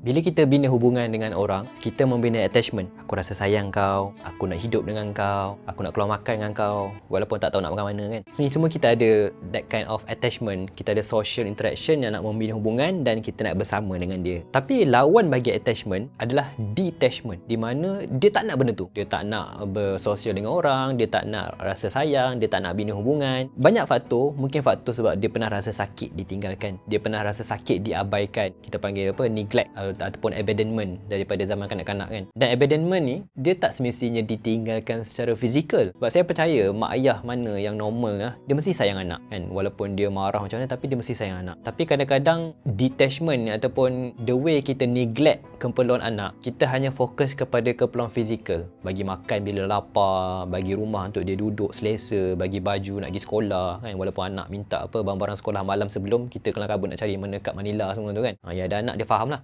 Bila kita bina hubungan dengan orang, kita membina attachment. Aku rasa sayang kau, aku nak hidup dengan kau, aku nak keluar makan dengan kau, walaupun tak tahu nak makan mana kan. So, ni semua kita ada that kind of attachment. Kita ada social interaction yang nak membina hubungan dan kita nak bersama dengan dia. Tapi lawan bagi attachment adalah detachment. Di mana dia tak nak benda tu. Dia tak nak bersosial dengan orang, dia tak nak rasa sayang, dia tak nak bina hubungan. Banyak faktor, mungkin faktor sebab dia pernah rasa sakit ditinggalkan. Dia pernah rasa sakit diabaikan. Kita panggil apa? Neglect ataupun abandonment daripada zaman kanak-kanak kan. Dan abandonment ni dia tak semestinya ditinggalkan secara fizikal. Sebab saya percaya mak ayah mana yang normal lah, dia mesti sayang anak kan. Walaupun dia marah macam mana tapi dia mesti sayang anak. Tapi kadang-kadang detachment ataupun the way kita neglect keperluan anak, kita hanya fokus kepada keperluan fizikal. Bagi makan bila lapar, bagi rumah untuk dia duduk selesa, bagi baju nak pergi sekolah kan. Walaupun anak minta apa barang-barang sekolah malam sebelum kita kelam kabut nak cari mana kat Manila semua tu kan. Ha, ya ada anak dia faham lah.